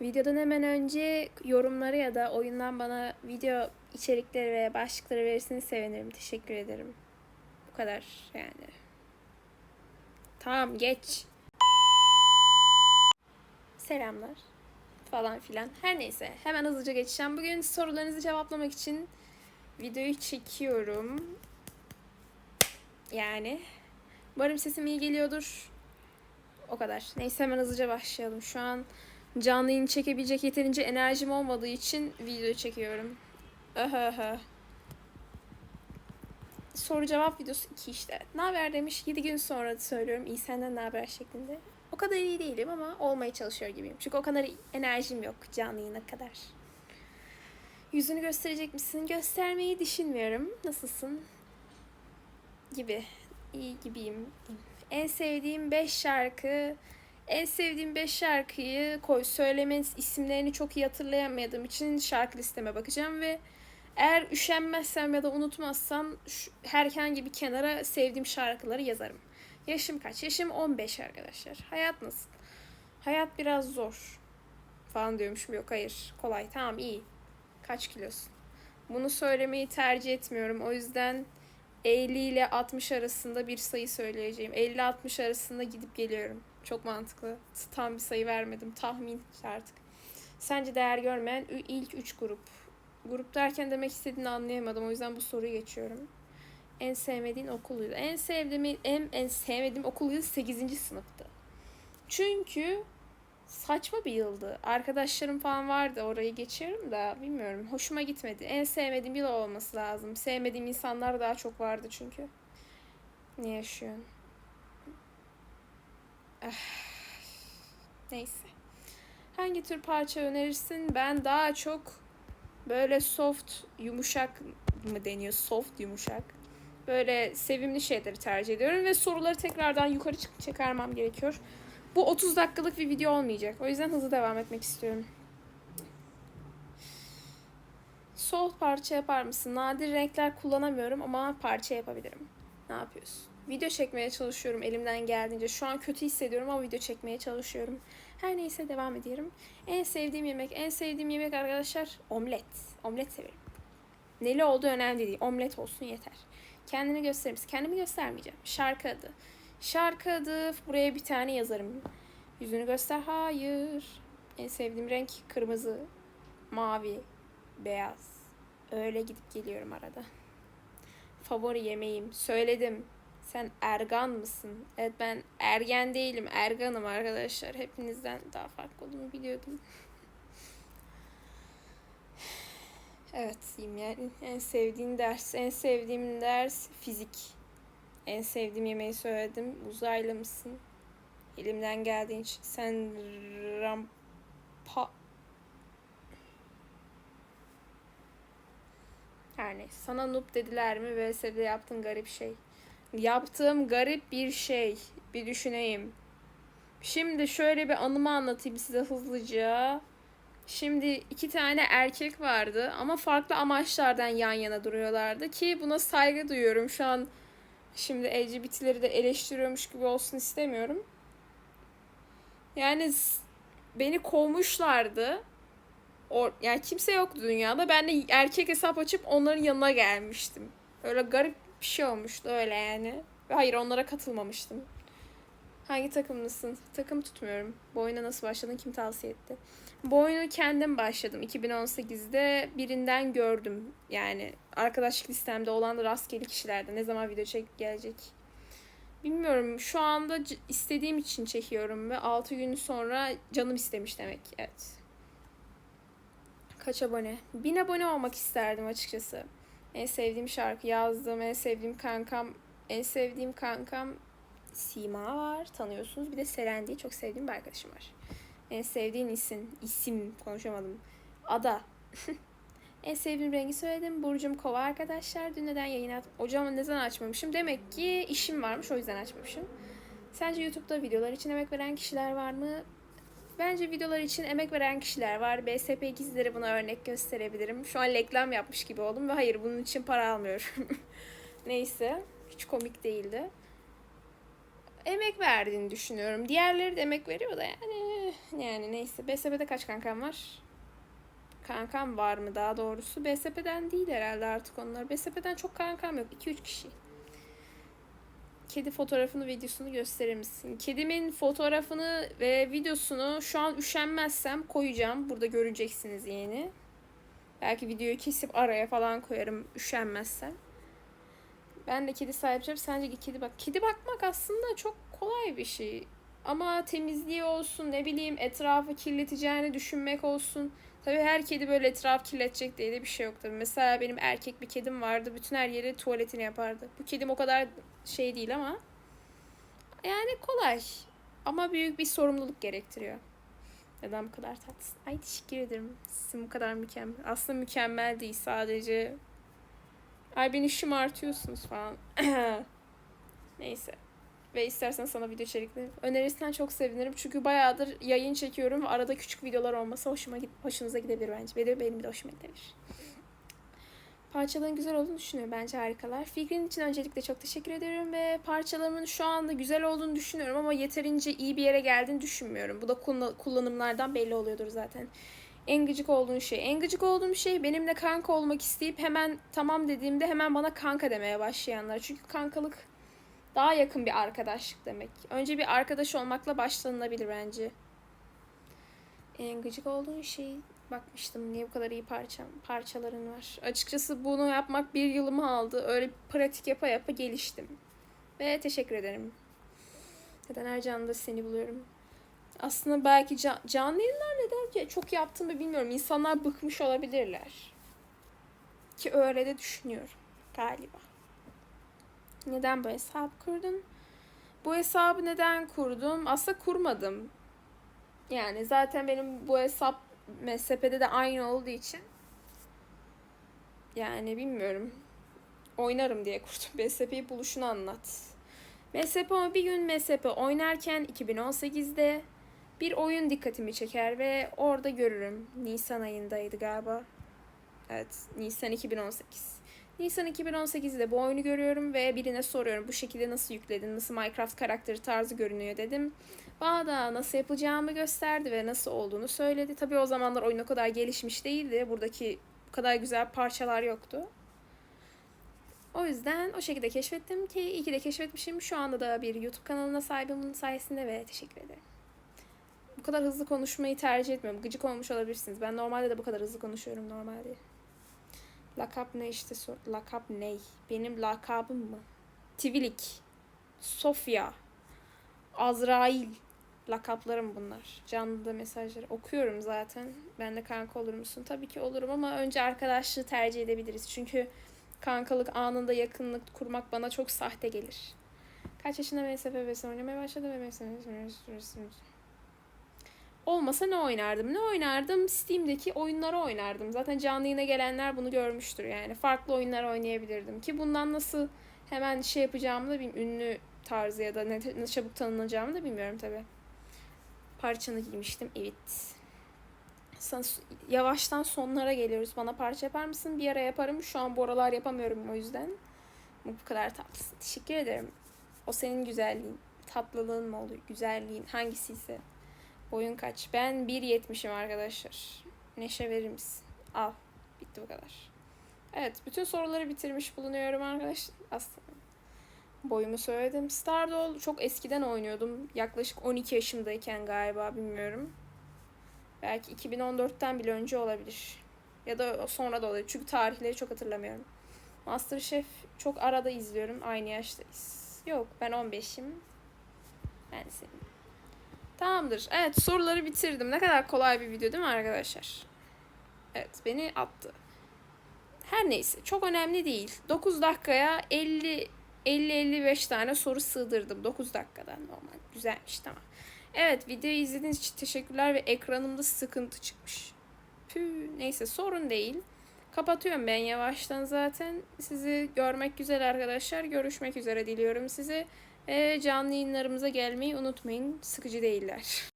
Videodan hemen önce yorumları ya da oyundan bana video içerikleri ve başlıkları verirseniz sevinirim. Teşekkür ederim. Bu kadar yani. Tamam geç. Selamlar falan filan. Her neyse hemen hızlıca geçeceğim. Bugün sorularınızı cevaplamak için videoyu çekiyorum. Yani umarım sesim iyi geliyordur. O kadar. Neyse hemen hızlıca başlayalım. Şu an canlı yayın çekebilecek yeterince enerjim olmadığı için video çekiyorum. Aha aha. Soru cevap videosu 2 işte. Ne haber demiş. 7 gün sonra söylüyorum. İyi senden ne haber şeklinde. O kadar iyi değilim ama olmaya çalışıyor gibiyim. Çünkü o kadar enerjim yok canlı yayına kadar. Yüzünü gösterecek misin? Göstermeyi düşünmüyorum. Nasılsın? Gibi. İyi gibiyim. En sevdiğim 5 şarkı. En sevdiğim 5 şarkıyı koy söyleme isimlerini çok iyi hatırlayamadığım için şarkı listeme bakacağım ve eğer üşenmezsem ya da unutmazsam şu, herhangi bir kenara sevdiğim şarkıları yazarım. Yaşım kaç? Yaşım 15 arkadaşlar. Hayat nasıl? Hayat biraz zor. Falan diyormuşum. Yok hayır. Kolay. Tamam iyi. Kaç kilosun? Bunu söylemeyi tercih etmiyorum. O yüzden 50 ile 60 arasında bir sayı söyleyeceğim. 50-60 arasında gidip geliyorum. Çok mantıklı. Tam bir sayı vermedim. Tahmin artık. Sence değer görmeyen ilk 3 grup. Grup derken demek istediğini anlayamadım. O yüzden bu soruyu geçiyorum. En sevmediğin okul yılı. En sevdiğim en, en sevmediğim okul yılı 8. sınıftı. Çünkü saçma bir yıldı. Arkadaşlarım falan vardı orayı geçiyorum da bilmiyorum. Hoşuma gitmedi. En sevmediğim yıl olması lazım. Sevmediğim insanlar daha çok vardı çünkü. Ne yaşıyorsun? Neyse. Hangi tür parça önerirsin? Ben daha çok böyle soft, yumuşak mı deniyor? Soft, yumuşak. Böyle sevimli şeyleri tercih ediyorum ve soruları tekrardan yukarı çık çıkarmam gerekiyor. Bu 30 dakikalık bir video olmayacak. O yüzden hızlı devam etmek istiyorum. Soft parça yapar mısın? Nadir renkler kullanamıyorum ama parça yapabilirim. Ne yapıyorsun? Video çekmeye çalışıyorum elimden geldiğince. Şu an kötü hissediyorum ama video çekmeye çalışıyorum. Her neyse devam ediyorum. En sevdiğim yemek, en sevdiğim yemek arkadaşlar omlet. Omlet severim. Neli olduğu önemli değil. Omlet olsun yeter. Kendini gösterir? Kendimi göstermeyeceğim. Şarkı adı. Şarkı adı buraya bir tane yazarım. Yüzünü göster. Hayır. En sevdiğim renk kırmızı, mavi, beyaz. Öyle gidip geliyorum arada. Favori yemeğim. Söyledim. Sen ergan mısın? Evet ben ergen değilim. Erganım arkadaşlar. Hepinizden daha farklı olduğumu biliyordum. Evet diyeyim yani. En sevdiğim ders. En sevdiğim ders fizik. En sevdiğim yemeği söyledim. Uzaylı mısın? Elimden geldiğin için. Sen rampa... Her neyse. Sana noob dediler mi? VS'de yaptığın garip şey. Yaptığım garip bir şey. Bir düşüneyim. Şimdi şöyle bir anımı anlatayım size hızlıca. Şimdi iki tane erkek vardı ama farklı amaçlardan yan yana duruyorlardı ki buna saygı duyuyorum. Şu an şimdi LGBT'leri de eleştiriyormuş gibi olsun istemiyorum. Yani beni kovmuşlardı. O, yani kimse yoktu dünyada. Ben de erkek hesap açıp onların yanına gelmiştim. Öyle garip bir şey olmuştu öyle yani. Ve Hayır onlara katılmamıştım. Hangi takımlısın? Takım tutmuyorum. Bu oyuna nasıl başladın? Kim tavsiye etti? Bu oyunu kendim başladım. 2018'de birinden gördüm. Yani arkadaşlık listemde olan da rastgele kişilerde. Ne zaman video çek gelecek? Bilmiyorum. Şu anda istediğim için çekiyorum ve 6 gün sonra canım istemiş demek. Evet. Kaç abone? 1000 abone olmak isterdim açıkçası. En sevdiğim şarkı yazdım. En sevdiğim kankam. En sevdiğim kankam Sima var. Tanıyorsunuz. Bir de Seren diye çok sevdiğim bir arkadaşım var. En sevdiğin isim. isim konuşamadım. Ada. en sevdiğim rengi söyledim. Burcum kova arkadaşlar. Dün neden yayın at... Ocağımı neden açmamışım? Demek ki işim varmış o yüzden açmamışım. Sence YouTube'da videolar için emek veren kişiler var mı? Bence videolar için emek veren kişiler var. BSP ikizleri buna örnek gösterebilirim. Şu an reklam yapmış gibi oldum ve hayır bunun için para almıyorum. Neyse. Hiç komik değildi. Emek verdiğini düşünüyorum. Diğerleri de emek veriyor da yani Yani neyse. BSP'de kaç kankam var? Kankam var mı daha doğrusu? BSP'den değil herhalde artık onlar. BSP'den çok kankam yok. 2-3 kişi. Kedi fotoğrafını, videosunu gösterir misin? Kedimin fotoğrafını ve videosunu şu an üşenmezsem koyacağım. Burada göreceksiniz yani. Belki videoyu kesip araya falan koyarım üşenmezsem. Ben de kedi sahipeceğim. Sence kedi bak. Kedi bakmak aslında çok kolay bir şey. Ama temizliği olsun ne bileyim etrafı kirleteceğini düşünmek olsun. Tabii her kedi böyle etraf kirletecek diye de bir şey yok. Mesela benim erkek bir kedim vardı. Bütün her yeri tuvaletini yapardı. Bu kedim o kadar şey değil ama. Yani kolay. Ama büyük bir sorumluluk gerektiriyor. Neden bu kadar tatlısın? Ay teşekkür ederim. Sizin bu kadar mükemmel. Aslında mükemmel değil sadece. Ay beni şımartıyorsunuz falan. Neyse. Ve istersen sana video içerikleri önerirsen çok sevinirim. Çünkü bayağıdır yayın çekiyorum ve arada küçük videolar olmasa hoşuma git hoşunuza gidebilir bence. Benim, benim de hoşuma gidebilir. Parçaların güzel olduğunu düşünüyorum. Bence harikalar. Fikrin için öncelikle çok teşekkür ediyorum ve parçalarımın şu anda güzel olduğunu düşünüyorum ama yeterince iyi bir yere geldiğini düşünmüyorum. Bu da kullan- kullanımlardan belli oluyordur zaten. En gıcık olduğun şey. En gıcık olduğum şey benimle kanka olmak isteyip hemen tamam dediğimde hemen bana kanka demeye başlayanlar. Çünkü kankalık daha yakın bir arkadaşlık demek. Önce bir arkadaş olmakla başlanılabilir bence. En gıcık olduğun şey bakmıştım niye bu kadar iyi parça, parçaların var. Açıkçası bunu yapmak bir yılımı aldı. Öyle pratik yapa yapa geliştim. Ve teşekkür ederim. Neden her canlıda seni buluyorum. Aslında belki can, canlı yayınlar neden çok yaptığımı bilmiyorum. İnsanlar bıkmış olabilirler. Ki öyle de düşünüyorum galiba. Neden bu hesap kurdun? Bu hesabı neden kurdum? Aslında kurmadım. Yani zaten benim bu hesap MSP'de de aynı olduğu için yani bilmiyorum. Oynarım diye kurdum. MSP'yi buluşunu anlat. MSP bir gün MSP oynarken 2018'de bir oyun dikkatimi çeker ve orada görürüm. Nisan ayındaydı galiba. Evet, Nisan 2018. Nisan 2018'de bu oyunu görüyorum ve birine soruyorum bu şekilde nasıl yükledin, nasıl Minecraft karakteri tarzı görünüyor dedim. Bana da nasıl yapacağımı gösterdi ve nasıl olduğunu söyledi. Tabii o zamanlar oyun o kadar gelişmiş değildi. Buradaki bu kadar güzel parçalar yoktu. O yüzden o şekilde keşfettim ki iyi ki de keşfetmişim. Şu anda da bir YouTube kanalına sahibim bunun sayesinde ve teşekkür ederim. Bu kadar hızlı konuşmayı tercih etmiyorum. Gıcık olmuş olabilirsiniz. Ben normalde de bu kadar hızlı konuşuyorum normalde. Lakap ne işte sor. Lakap ne? Benim lakabım mı? Tivilik. Sofya. Azrail. Lakaplarım bunlar. Canlıda mesajları okuyorum zaten. Ben de kanka olur musun? Tabii ki olurum ama önce arkadaşlığı tercih edebiliriz. Çünkü kankalık anında yakınlık kurmak bana çok sahte gelir. Kaç yaşında MSF oynamaya başladı ve MSF Olmasa ne oynardım? Ne oynardım? Steam'deki oyunları oynardım. Zaten canlı yayına gelenler bunu görmüştür yani. Farklı oyunlar oynayabilirdim. Ki bundan nasıl hemen şey yapacağımı da bilmiyorum. Ünlü tarzı ya da ne, ne çabuk tanınacağımı da bilmiyorum tabi. Parçanı giymiştim. Evet. Sana, yavaştan sonlara geliyoruz. Bana parça yapar mısın? Bir ara yaparım. Şu an bu aralar yapamıyorum o yüzden. Bu kadar tatlısın. Teşekkür ederim. O senin güzelliğin. Tatlılığın mı oluyor? Güzelliğin. Hangisiyse. Boyun kaç? Ben 1.70'im arkadaşlar. Neşe verir misin? Al. Bitti bu kadar. Evet. Bütün soruları bitirmiş bulunuyorum arkadaşlar. Aslında boyumu söyledim. Stardoll çok eskiden oynuyordum. Yaklaşık 12 yaşımdayken galiba bilmiyorum. Belki 2014'ten bile önce olabilir. Ya da sonra da olabilir. Çünkü tarihleri çok hatırlamıyorum. Masterchef çok arada izliyorum. Aynı yaştayız. Yok ben 15'im. Ben senin. Tamamdır. Evet soruları bitirdim. Ne kadar kolay bir video değil mi arkadaşlar? Evet beni attı. Her neyse çok önemli değil. 9 dakikaya 50 50-55 tane soru sığdırdım 9 dakikada normal. Güzelmiş tamam. Evet videoyu izlediğiniz için teşekkürler ve ekranımda sıkıntı çıkmış. Püh, neyse sorun değil. Kapatıyorum ben yavaştan zaten. Sizi görmek güzel arkadaşlar. Görüşmek üzere diliyorum sizi. Ve canlı yayınlarımıza gelmeyi unutmayın. Sıkıcı değiller.